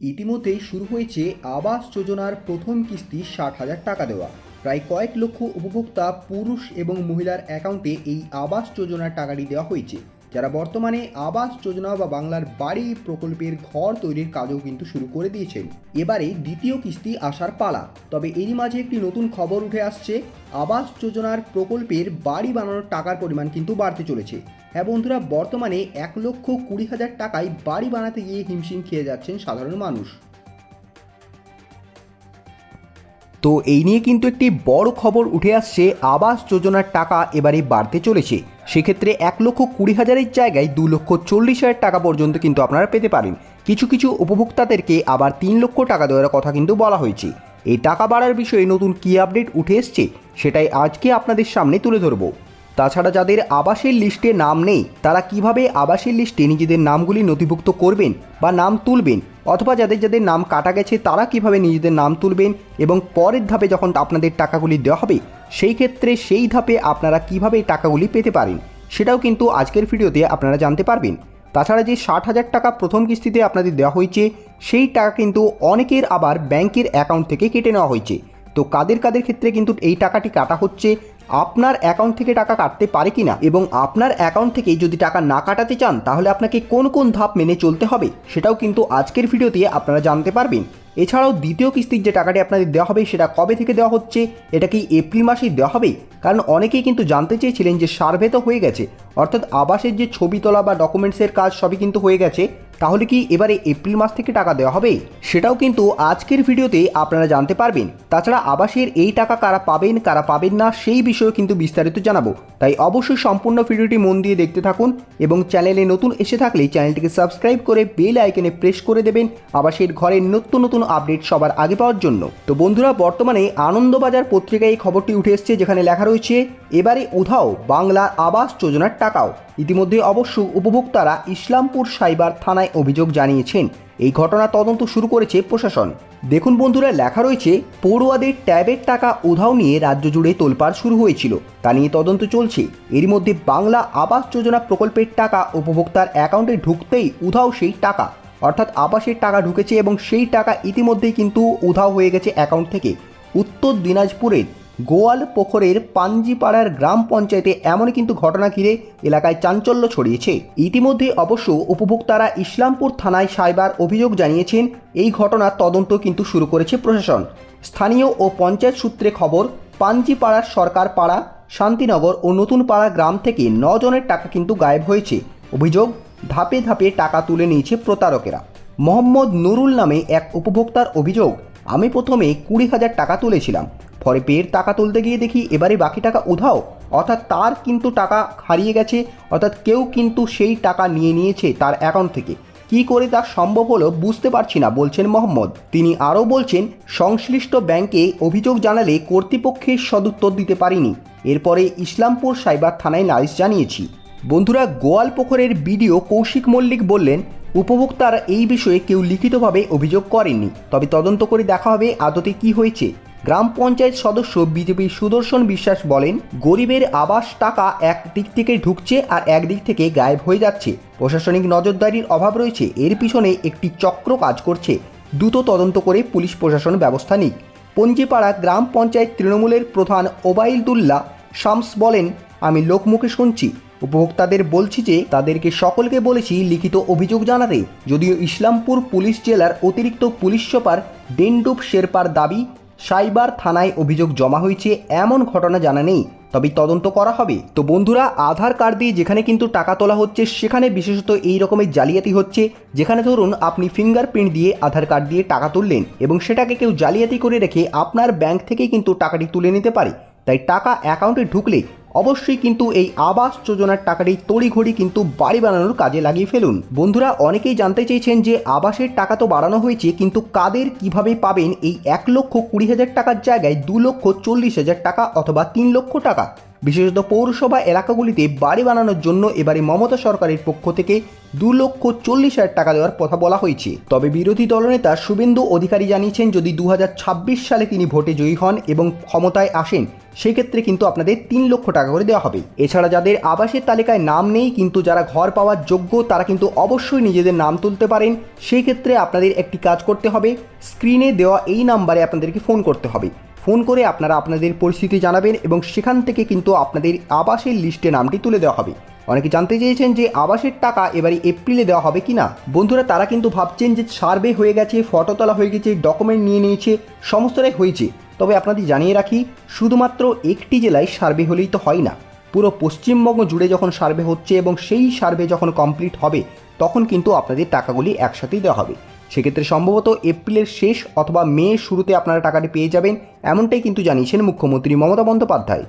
ইতিমধ্যেই শুরু হয়েছে আবাস যোজনার প্রথম কিস্তি ষাট হাজার টাকা দেওয়া। প্রায় কয়েক লক্ষ উপভোক্তা, পুরুষ এবং মহিলার অ্যাকাউন্টে এই আবাস যোজনার টাকাটি দেওয়া হয়েছে। যারা বর্তমানে আবাস যোজনা বা বাংলার বাড়ি প্রকল্পের ঘর তৈরির কাজও কিন্তু শুরু করে দিয়েছেন। এবারে দ্বিতীয় কিস্তি আসার পালা। তবে এরই মাঝে একটি নতুন খবর উঠে আসছে। আবাস যোজনার প্রকল্পের বাড়ি বানানোর টাকার পরিমাণ কিন্তু বাড়তে চলেছে। হ্যাঁ বন্ধুরা, বর্তমানে এক লক্ষ কুড়ি হাজার টাকায় বাড়ি বানাতে গিয়ে হিমশিম খেয়ে যাচ্ছেন সাধারণ মানুষ। তো এই নিয়ে কিন্তু একটি বড় খবর উঠে আসছে, আবাস যোজনার টাকা এবারে বাড়তে চলেছে। সেক্ষেত্রে এক লক্ষ কুড়ি হাজারের জায়গায় দু লক্ষ চল্লিশ হাজার টাকা পর্যন্ত কিন্তু আপনারা পেতে পারেন। কিছু কিছু উপভোক্তাদেরকে আবার তিন লক্ষ টাকা দেওয়ার কথা কিন্তু বলা হয়েছে। এই টাকা বাড়ার বিষয়ে নতুন কী আপডেট উঠে এসছে, সেটাই আজকে আপনাদের সামনে তুলে ধরবো। তাছাড়া যাদের আবাসের লিস্টে নাম নেই, তারা কীভাবে আবাসের লিস্টে নিজেদের নামগুলি নথিভুক্ত করবেন বা নাম তুলবেন? অথবা যাদের যাদের নাম কাটা গেছে, তারা কীভাবে নিজেদের নাম তুলবেন এবং পরের ধাপে যখন আপনাদের টাকাগুলি দেওয়া হবে, সেই ক্ষেত্রে সেই ধাপে আপনারা কীভাবে টাকাগুলি পেতে পারেন? সেটাও কিন্তু আজকের ভিডিওতে আপনারা জানতে পারবেন। তাছাড়া যে ষাট হাজার টাকা প্রথম কিস্তিতে আপনাদের দেওয়া হয়েছে, সেই টাকা কিন্তু অনেকের আবার ব্যাংকের অ্যাকাউন্ট থেকে কেটে নেওয়া হয়েছে। তো কাদের কাদের ক্ষেত্রে কিন্তু এই টাকাটি কাটা হচ্ছে আপনার অ্যাকাউন্ট থেকে টাকা কাটতে পারে কিনা? এবং আপনার অ্যাকাউন্ট থেকে যদি টাকা না কাটাতে চান, তাহলে আপনাকে কোন কোন ধাপ মেনে চলতে হবে? সেটাও কিন্তু আজকের ভিডিওতে আপনারা জানতে পারবেন। এছাড়াও দ্বিতীয় কিস্তির যে টাকাটি আপনাদের দেওয়া হবে, সেটা কবে থেকে দেওয়া হচ্ছে, এটা কি এপ্রিল মাসেই দেওয়া হবে? কারণ অনেকেই কিন্তু জানতে চেয়েছিলেন যে সার্ভে তো হয়ে গেছে, অর্থাৎ আবাসের যে ছবি তোলা বা ডকুমেন্টসের কাজ সবই কিন্তু হয়ে গেছে। তাহলে কি এবারে এপ্রিল মাস থেকে টাকা দেওয়া হবে? সেটাও কিন্তু আজকের ভিডিওতে আপনারা জানতে পারবেন। তাছাড়া আবাসের এই টাকা কারা পাবেন কারা পাবেন না, সেই বিষয়ে কিন্তু বিস্তারিত জানাব। তাই অবশ্যই সম্পূর্ণ ভিডিওটি মন দিয়ে দেখতে থাকুন এবং চ্যানেলে নতুন এসে থাকলে চ্যানেলটিকে সাবস্ক্রাইব করে বেল আইকনে প্রেস করে দেবেন আবাসের ঘরের নিত্য নতুন আপডেট সবার আগে পাওয়ার জন্য। তো বন্ধুরা, বর্তমানে আনন্দবাজার পত্রিকায় এই খবরটি উঠে এসছে, যেখানে লেখা রয়েছে, এবারে উধাও বাংলার আবাস যোজনার টাকাও। ইতিমধ্যে অবশ্য উপভোক্তারা ইসলামপুর সাইবার থানায় অভিযোগ জানিয়েছেন। এই ঘটনা তদন্ত শুরু করেছে প্রশাসন। দেখুন বন্ধুরা, লেখা রয়েছে, পড়ুয়াদের ট্যাবের টাকা উধাও নিয়ে রাজ্য জুড়ে তোলপাড় শুরু হয়েছিল। তা নিয়ে তদন্ত চলছে। এর মধ্যে বাংলা আবাস যোজনা প্রকল্পের টাকা উপভোক্তার অ্যাকাউন্টে ঢুকতেই উধাও সেই টাকা। অর্থাৎ আবাসের টাকা ঢুকেছে এবং সেই টাকা ইতিমধ্যেই কিন্তু উধাও হয়ে গেছে অ্যাকাউন্ট থেকে। উত্তর দিনাজপুরের গোয়াল পোখরের পাঞ্জিপাড়ার গ্রাম পঞ্চায়েতে এমনই কিন্তু ঘটনা ঘিরে এলাকায় চাঞ্চল্য ছড়িয়েছে। ইতিমধ্যে অবশ্য উপভোক্তারা ইসলামপুর থানায় সাইবার অভিযোগ জানিয়েছেন, এই ঘটনার তদন্ত কিন্তু শুরু করেছে প্রশাসন। স্থানীয় ও পঞ্চায়েত সূত্রে খবর, পাঞ্জিপাড়ার সরকার পাড়া শান্তিনগর ও নতুন পাড়া গ্রাম থেকে জনের টাকা কিন্তু গায়েব হয়েছে। অভিযোগ, ধাপে ধাপে টাকা তুলে নিয়েছে প্রতারকেরা। মোহাম্মদ নুরুল নামে এক উপভোক্তার অভিযোগ, আমি প্রথমে কুড়ি হাজার টাকা তুলেছিলাম। পরে পেয়ের টাকা তুলতে গিয়ে দেখি এবারে বাকি টাকা উধাও। অর্থাৎ তার কিন্তু টাকা হারিয়ে গেছে, অর্থাৎ কেউ কিন্তু সেই টাকা নিয়ে নিয়েছে তার অ্যাকাউন্ট থেকে। কি করে তা সম্ভব হলো বুঝতে পারছি না, বলছেন মোহাম্মদ। তিনি আরও বলছেন, সংশ্লিষ্ট ব্যাংকে অভিযোগ জানালে কর্তৃপক্ষের সদুত্তর দিতে পারিনি। এরপরে ইসলামপুর সাইবার থানায় নালিশ জানিয়েছি। বন্ধুরা, গোয়াল পুকুরের বিডিও কৌশিক মল্লিক বললেন, উপভোক্তারা এই বিষয়ে কেউ লিখিতভাবে অভিযোগ করেননি। তবে তদন্ত করে দেখা হবে আদতে কি হয়েছে। গ্রাম পঞ্চায়েত সদস্য বিজেপির সুদর্শন বিশ্বাস বলেন, গরিবের আবাস টাকা এক দিক থেকে ঢুকছে আর একদিক থেকে গায়েব হয়ে যাচ্ছে। প্রশাসনিক নজরদারির অভাব রয়েছে, এর পিছনে একটি চক্র কাজ করছে। দ্রুত তদন্ত করে পুলিশ প্রশাসন ব্যবস্থা নিক। পঞ্জিপাড়া গ্রাম পঞ্চায়েত তৃণমূলের প্রধান ওবায়দুল্লাহ শামস বলেন, আমি লোকমুখে শুনছি। উপভোক্তাদের বলছি যে, তাদেরকে সকলকে বলেছি লিখিত অভিযোগ জানাতে। যদিও ইসলামপুর পুলিশ জেলার অতিরিক্ত পুলিশ সুপার ডেন্ডুপ শেরপার দাবি সাইবার থানায় অভিযোগ জমা হয়েছে, এমন ঘটনা জানা নেই। তবে তদন্ত করা হবে। তো বন্ধুরা, আধার কার্ড দিয়ে যেখানে কিন্তু টাকা তোলা হচ্ছে, সেখানে বিশেষত এই রকমের জালিয়াতি হচ্ছে। যেখানে ধরুন, আপনি ফিঙ্গারপ্রিন্ট দিয়ে আধার কার্ড দিয়ে টাকা তুললেন এবং সেটাকে কেউ জালিয়াতি করে রেখে আপনার ব্যাংক থেকে কিন্তু টাকাটি তুলে নিতে পারে। তাই টাকা অ্যাকাউন্টে ঢুকলে অবশ্যই কিন্তু এই আবাস যোজনার টাকাটি তড়িঘড়ি কিন্তু বাড়ি বানানোর কাজে লাগিয়ে ফেলুন। বন্ধুরা, অনেকেই জানতে চেয়েছেন যে আবাসের টাকা তো বাড়ানো হয়েছে, কিন্তু কাদের কীভাবে পাবেন এই এক লক্ষ কুড়ি হাজার টাকার জায়গায় দু লক্ষ চল্লিশ হাজার টাকা অথবা তিন লক্ষ টাকা? বিশেষত পৌরসভা এলাকাগুলিতে বাড়ি বানানোর জন্য এবারে মমতা সরকারের পক্ষ থেকে দু লক্ষ চল্লিশ হাজার টাকা দেওয়ার কথা বলা হয়েছে। তবে বিরোধী দলনেতা শুভেন্দু অধিকারী জানিয়েছেন, যদি দু হাজার ছাব্বিশ সালে তিনি ভোটে জয়ী হন এবং ক্ষমতায় আসেন, সেক্ষেত্রে কিন্তু আপনাদের তিন লক্ষ টাকা করে দেওয়া হবে। এছাড়া যাদের আবাসের তালিকায় নাম নেই, কিন্তু যারা ঘর পাওয়ার যোগ্য, তারা কিন্তু অবশ্যই নিজেদের নাম তুলতে পারেন। সেই ক্ষেত্রে আপনাদের একটি কাজ করতে হবে, স্ক্রিনে দেওয়া এই নাম্বারে আপনাদেরকে ফোন করতে হবে। ফোন করে আপনারা আপনাদের পরিস্থিতি জানাবেন এবং সেখান থেকে কিন্তু আপনাদের আবাসের লিস্টে নামটি তুলে দেওয়া হবে। অনেকে জানতে চেয়েছেন যে আবাসের টাকা এবারে এপ্রিলে দেওয়া হবে কি না বন্ধুরা, তারা কিন্তু ভাবছেন যে সার্ভে হয়ে গেছে, ফটো তোলা হয়ে গেছে, ডকুমেন্ট নিয়ে নিয়েছে, সমস্তটাই হয়েছে। তবে আপনাদের জানিয়ে রাখি, শুধুমাত্র একটি জেলায় সার্ভে হলেই তো হয় না। পুরো পশ্চিমবঙ্গ জুড়ে যখন সার্ভে হচ্ছে এবং সেই সার্ভে যখন কমপ্লিট হবে, তখন কিন্তু আপনাদের টাকাগুলি একসাথেই দেওয়া হবে। সেক্ষেত্রে সম্ভবত এপ্রিলের শেষ অথবা মে শুরুতে আপনারা টাকাটি পেয়ে যাবেন, এমনটাই কিন্তু জানিয়েছেন মুখ্যমন্ত্রী মমতা বন্দ্যোপাধ্যায়।